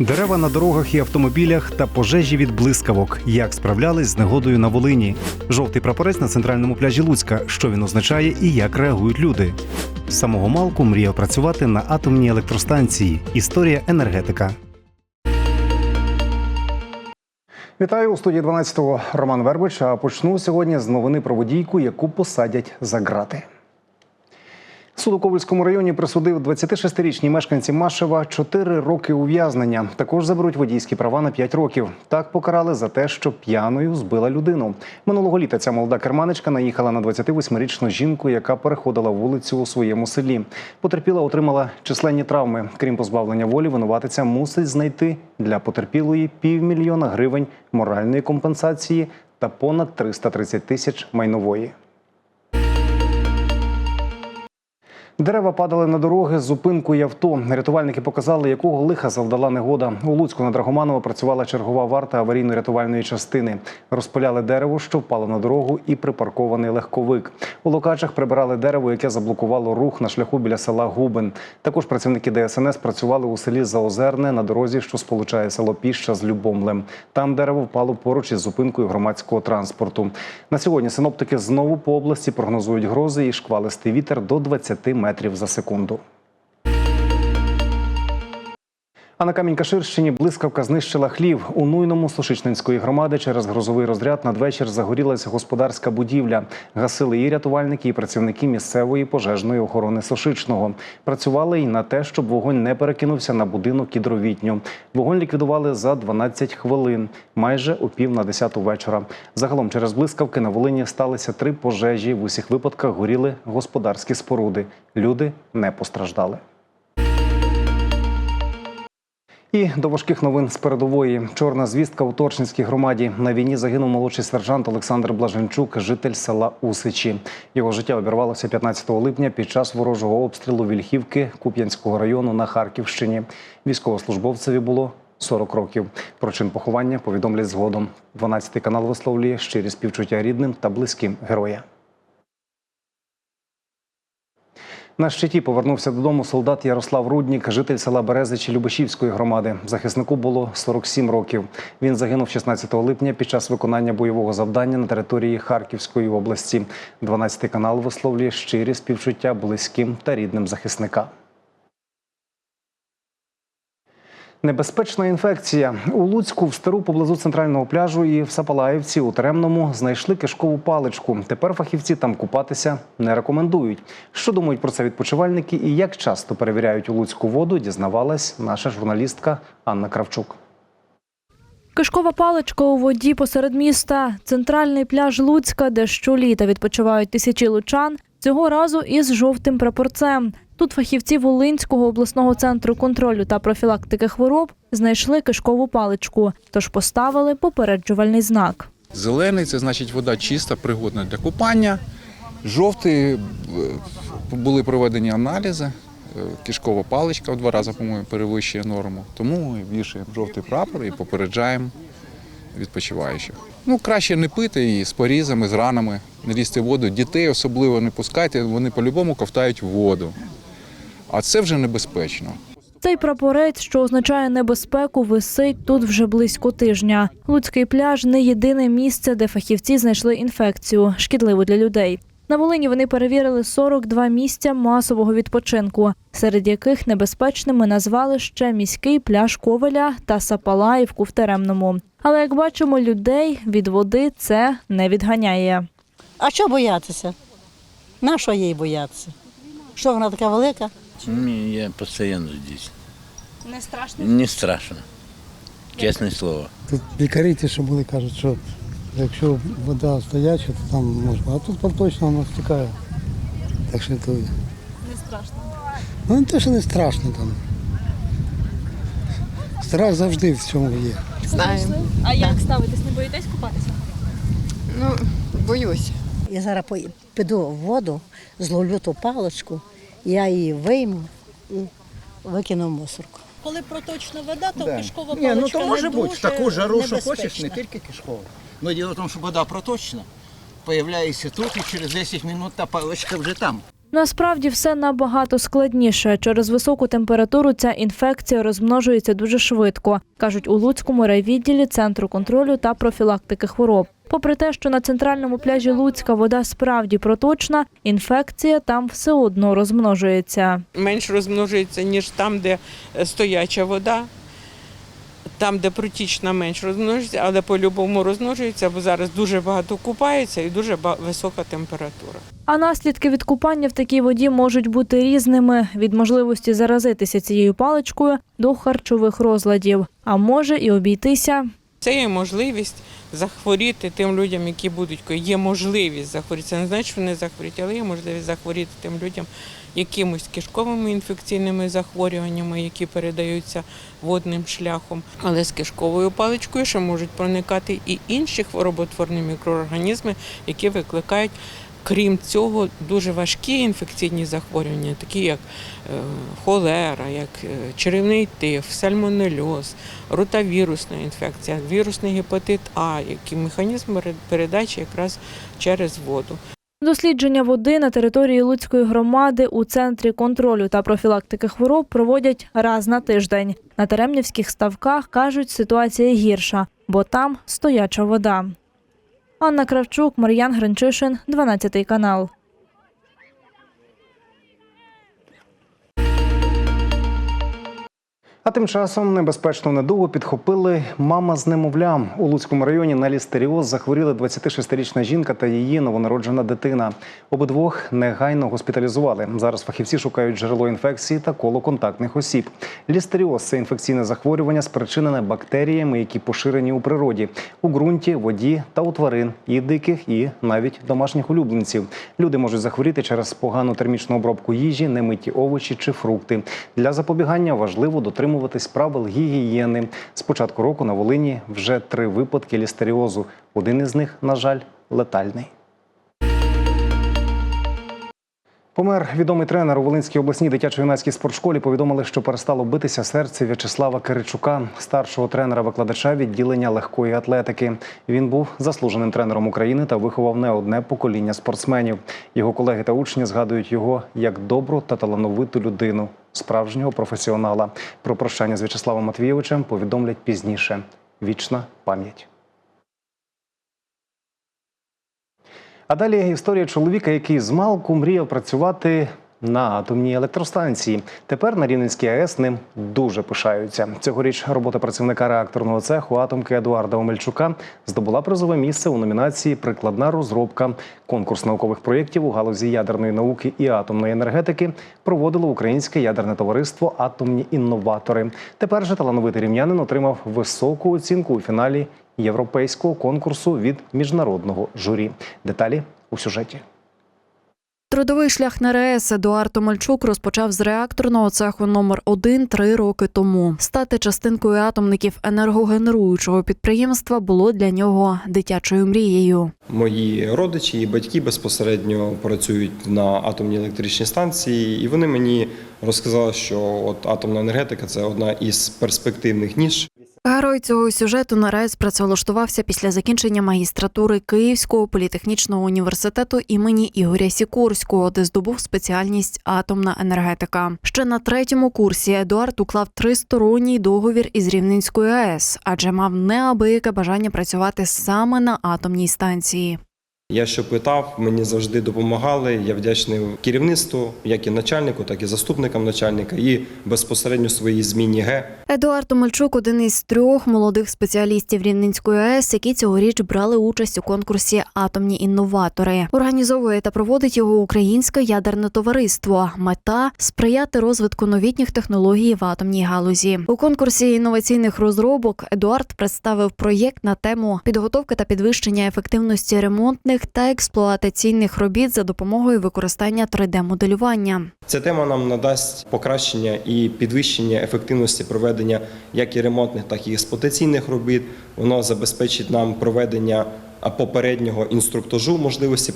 Дерева на дорогах і автомобілях та пожежі від блискавок. Як справлялись з негодою на Волині? Жовтий прапорець на центральному пляжі Луцька. Що він означає і як реагують люди? З самого малку мріяв працювати на атомній електростанції. Історія енергетика. Вітаю у студії 12-го Роман Вербич. А почну сьогодні з новини про водійку, яку посадять за грати. Суд у Ковальському районі присудив 26-річній мешканці Машева 4 роки ув'язнення. Також заберуть водійські права на 5 років. Так покарали за те, що п'яною збила людину. Минулого літа ця молода керманичка наїхала на 28-річну жінку, яка переходила вулицю у своєму селі. Потерпіла отримала численні травми. Крім позбавлення волі, винуватиця мусить знайти для потерпілої півмільйона гривень моральної компенсації та понад 330 тисяч майнової. Дерева падали на дороги з зупинкою авто. Рятувальники показали, якого лиха завдала негода. У Луцьку на Драгоманова працювала чергова варта аварійно-рятувальної частини. Розпиляли дерево, що впало на дорогу, і припаркований легковик. У Локачах прибирали дерево, яке заблокувало рух на шляху біля села Губин. Також працівники ДСНС працювали у селі Заозерне на дорозі, що сполучає село Піща з Любомлем. Там дерево впало поруч із зупинкою громадського транспорту. На сьогодні синоптики знову по області прогнозують грози і шквалистий вітер до 20 метрів за секунду. А на Камінь-Каширщині блискавка знищила хлів. У Нуйному Сушичненської громади через грозовий розряд надвечір загорілася господарська будівля. Гасили і рятувальники, і працівники місцевої пожежної охорони Сушичного. Працювали й на те, щоб вогонь не перекинувся на будинок і дровітню. Вогонь ліквідували за 12 хвилин, майже о пів на десяту вечора. Загалом через блискавки на Волині сталися три пожежі. В усіх випадках горіли господарські споруди. Люди не постраждали. І до важких новин з передової. Чорна звістка у Торчинській громаді. На війні загинув молодший сержант Олександр Блаженчук, житель села Усичі. Його життя обірвалося 15 липня під час ворожого обстрілу Вільхівки Куп'янського району на Харківщині. Військовослужбовцеві було 40 років. Про чин поховання повідомлять згодом. 12 канал висловлює щирі співчуття рідним та близьким героя. На щиті повернувся додому солдат Ярослав Руднік, житель села Березичі Любешівської громади. Захиснику було 47 років. Він загинув 16 липня під час виконання бойового завдання на території Харківської області. 12 канал висловлює щирі співчуття близьким та рідним захисника. Небезпечна інфекція у Луцьку в стару поблизу центрального пляжу і в Сапалаївці у Теремному знайшли кишкову паличку. Тепер фахівці там купатися не рекомендують. Що думають про це відпочивальники і як часто перевіряють у Луцьку воду, дізнавалась наша журналістка Анна Кравчук. Кишкова паличка у воді посеред міста. Центральний пляж Луцька, де щоліта відпочивають тисячі лучан, цього разу із жовтим прапорцем. Тут фахівці Волинського обласного центру контролю та профілактики хвороб знайшли кишкову паличку, тож поставили попереджувальний знак. Зелений це значить вода чиста, пригодна для купання. Жовтий е, були проведені аналізи. е, Кишкова паличка в два рази, по-моєму, перевищує норму. Тому вішаємо жовтий прапор і попереджаємо відпочиваючих. Ну, краще не пити її з порізами, з ранами, не лізти воду. Дітей особливо не пускайте, вони по-любому ковтають воду. А це вже небезпечно. Цей прапорець, що означає небезпеку, висить тут вже близько тижня. Луцький пляж не єдине місце, де фахівці знайшли інфекцію, шкідливу для людей. На Волині вони перевірили 42 місця масового відпочинку, серед яких небезпечними назвали ще міський пляж Ковеля та Сапалаївку в Теремному. Але як бачимо, людей від води це не відганяє. А що боятися? На що їй боятися? Що вона така велика? Не, я постоянно здесь. Не страшно? Не страшно. Чесне слово. Тут лікарі ті, що були, кажуть, що якщо вода стояча, то там можна. А тут там точно вона стікає. Так що то. Не страшно? Ну не те, що не страшно там. Страх завжди в цьому є. Знаємо. А як ставитись? Не боїтесь купатися? Ну, боюсь. Я зараз піду в воду, зловлю ту паличку, я її вийму і викину в мусорку. Коли проточна вода, то кишкова Ні, ну то може не бути. В дуже таку жару, що небезпечна. хочеш, не тільки кишкова. Ну, діло в тому, що вода проточна, появляється тут і через 10 хвилин та паличка вже там. Насправді все набагато складніше. Через високу температуру ця інфекція розмножується дуже швидко, кажуть у Луцькому райвідділі Центру контролю та профілактики хвороб. Попри те, що на центральному пляжі Луцька вода справді проточна, інфекція там все одно розмножується. менш розмножується, ніж там, де е, стояча вода. Там, де протічна, менш розмножується, але по-любому розмножується, бо зараз дуже багато купається і дуже висока температура. А наслідки від купання в такій воді можуть бути різними. Від можливості заразитися цією паличкою до харчових розладів, а може і обійтися. Це є можливість захворіти тим людям, які будуть є можливість захворіти. Це не значить, що вони захворіють, але є можливість захворіти тим людям якимось кишковими інфекційними захворюваннями, які передаються водним шляхом. Але з кишковою паличкою ще можуть проникати і інші хвороботворні мікроорганізми, які викликають. Крім цього, дуже важкі інфекційні захворювання, такі як е, холера, як е, черевний тиф, сальмонельоз, ротавірусна інфекція, вірусний гепатит А, які механізм пере- передачі якраз через воду. Дослідження води на території Луцької громади у центрі контролю та профілактики хвороб проводять раз на тиждень. На Теремнівських ставках кажуть, ситуація гірша, бо там стояча вода. Анна Кравчук, Мар'ян Гринчишин, 12 канал. А тим часом небезпечну недугу підхопили мама з немовлям. У Луцькому районі на лістеріоз захворіли 26-річна жінка та її новонароджена дитина. Обидвох негайно госпіталізували. Зараз фахівці шукають джерело інфекції та коло контактних осіб. Лістеріоз це інфекційне захворювання, спричинене бактеріями, які поширені у природі, у ґрунті, воді та у тварин, і диких, і навіть домашніх улюбленців. Люди можуть захворіти через погану термічну обробку їжі, немиті овочі чи фрукти. Для запобігання важливо дотримуватись правил гігієни. З початку року на Волині вже три випадки лістеріозу. Один із них, на жаль, летальний. Помер відомий тренер у Волинській обласній дитячо-юнацькій спортшколі. Повідомили, що перестало битися серце В'ячеслава Киричука, старшого тренера-викладача відділення легкої атлетики. Він був заслуженим тренером України та виховав не одне покоління спортсменів. Його колеги та учні згадують його як добру та талановиту людину, справжнього професіонала. Про прощання з В'ячеславом Матвійовичем повідомлять пізніше. Вічна пам'ять. А далі історія чоловіка, який з малку мріяв працювати на атомній електростанції. Тепер на Рівненській АЕС ним дуже пишаються. Цьогоріч робота працівника реакторного цеху атомки Едуарда Омельчука здобула призове місце у номінації Прикладна розробка. Конкурс наукових проєктів у галузі ядерної науки і атомної енергетики проводило Українське ядерне товариство Атомні інноватори. Тепер же талановитий рівнянин отримав високу оцінку у фіналі європейського конкурсу від міжнародного журі. Деталі у сюжеті. Трудовий шлях на РАЕС Едуард Омельчук розпочав з реакторного цеху номер 1 три роки тому. Стати частинкою атомників енергогенеруючого підприємства було для нього дитячою мрією. Мої родичі і батьки безпосередньо працюють на атомній електричній станції, і вони мені розказали, що от атомна енергетика це одна із перспективних ніж. Герой цього сюжету на РАЕС працевлаштувався після закінчення магістратури Київського політехнічного університету імені Ігоря Сікорського, де здобув спеціальність атомна енергетика. Ще на третьому курсі Едуард уклав тристоронній договір із Рівненською АЕС, адже мав неабияке бажання працювати саме на атомній станції. Я що питав, мені завжди допомагали. Я вдячний керівництву, як і начальнику, так і заступникам начальника, і безпосередньо своїй зміні Г. Едуард Омельчук один із трьох молодих спеціалістів Рівненської АЕС, які цьогоріч брали участь у конкурсі Атомні інноватори. Організовує та проводить його Українське ядерне товариство. Мета сприяти розвитку новітніх технологій в атомній галузі. У конкурсі інноваційних розробок Едуард представив проєкт на тему підготовки та підвищення ефективності ремонтних та експлуатаційних робіт за допомогою використання 3D-моделювання. Ця тема нам надасть покращення і підвищення ефективності проведення як і ремонтних, так і експлуатаційних робіт. Воно забезпечить нам проведення попереднього інструктажу, можливості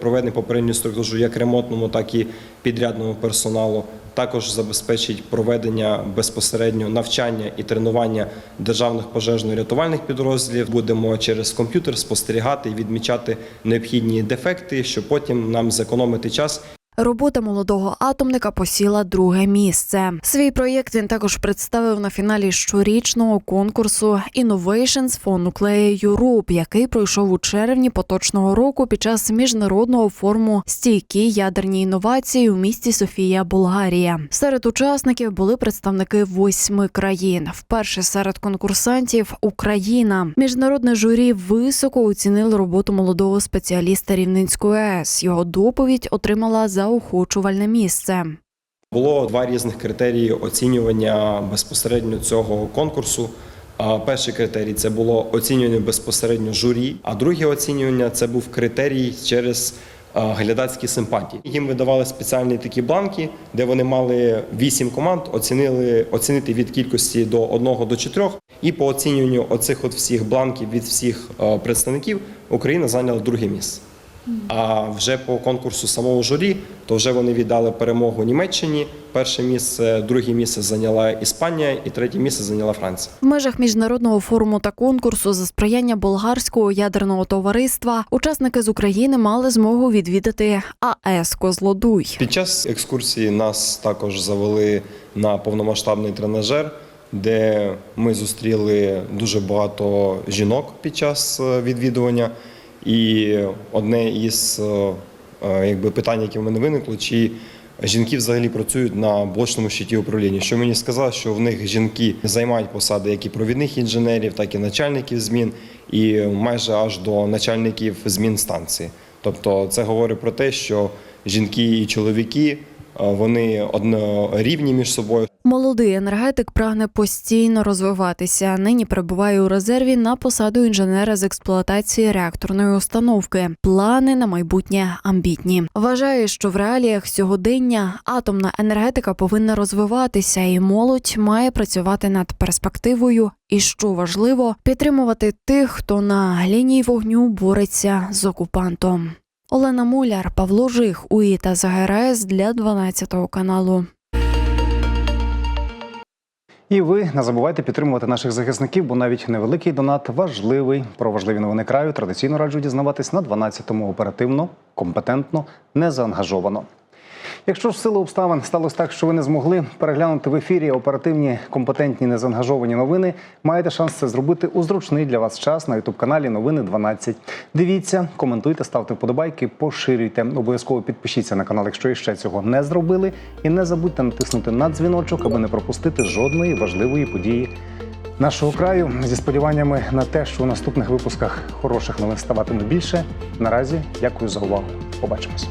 проведення попереднього інструктажу як ремонтному, так і підрядному персоналу. Також забезпечить проведення безпосередньо навчання і тренування державних пожежно-рятувальних підрозділів. Будемо через комп'ютер спостерігати і відмічати необхідні дефекти, щоб потім нам зекономити час Робота молодого атомника посіла друге місце. Свій проєкт він також представив на фіналі щорічного конкурсу Innovations for Nuclear Europe, який пройшов у червні поточного року під час міжнародного форуму стійкі ядерні інновації у місті Софія, Болгарія. Серед учасників були представники восьми країн. Вперше серед конкурсантів Україна. Міжнародне журі високо оцінило роботу молодого спеціаліста Рівненської АЕС. Його доповідь отримала заохочувальне місце. Було два різних критерії оцінювання безпосередньо цього конкурсу. Перший критерій це було оцінювання безпосередньо журі, а друге оцінювання це був критерій через глядацькі симпатії. Їм видавали спеціальні такі бланки, де вони мали вісім команд, оцінили оцінити від кількості до 1 до 4. І по оцінюванню оцих от всіх бланків від всіх представників Україна зайняла друге місце. А вже по конкурсу самого журі, то вже вони віддали перемогу Німеччині. Перше місце, друге місце зайняла Іспанія, і третє місце зайняла Франція. В межах міжнародного форуму та конкурсу за сприяння болгарського ядерного товариства учасники з України мали змогу відвідати АЕС Козлодуй. Під час екскурсії нас також завели на повномасштабний тренажер, де ми зустріли дуже багато жінок під час е, відвідування. І одне із е, е, якби, питань, яке в мене виникло, чи жінки взагалі працюють на блочному щиті управління. Що мені сказали, що в них жінки займають посади як і провідних інженерів, так і начальників змін, і майже аж до начальників змін станції. Тобто це говорить про те, що жінки і чоловіки е, вони однорівні між собою. Молодий енергетик прагне постійно розвиватися. Нині перебуває у резерві на посаду інженера з експлуатації реакторної установки. Плани на майбутнє амбітні. Вважає, що в реаліях сьогодення атомна енергетика повинна розвиватися, і молодь має працювати над перспективою. І що важливо, підтримувати тих, хто на лінії вогню бореться з окупантом. Олена Муляр, Павло Жих, УІ та ЗГРС для 12 каналу. І ви не забувайте підтримувати наших захисників, бо навіть невеликий донат важливий. Про важливі новини краю традиційно раджу дізнаватись на 12-му оперативно, компетентно, незаангажовано. Якщо ж в силу обставин сталося так, що ви не змогли переглянути в ефірі оперативні, компетентні, незаангажовані новини, маєте шанс це зробити у зручний для вас час на ютуб-каналі Новини 12. Дивіться, коментуйте, ставте вподобайки, поширюйте. Обов'язково підпишіться на канал, якщо іще цього не зробили. І не забудьте натиснути на дзвіночок, аби не пропустити жодної важливої події нашого краю. Зі сподіваннями на те, що у наступних випусках хороших новин ставатиме більше. Наразі дякую за увагу. Побачимось.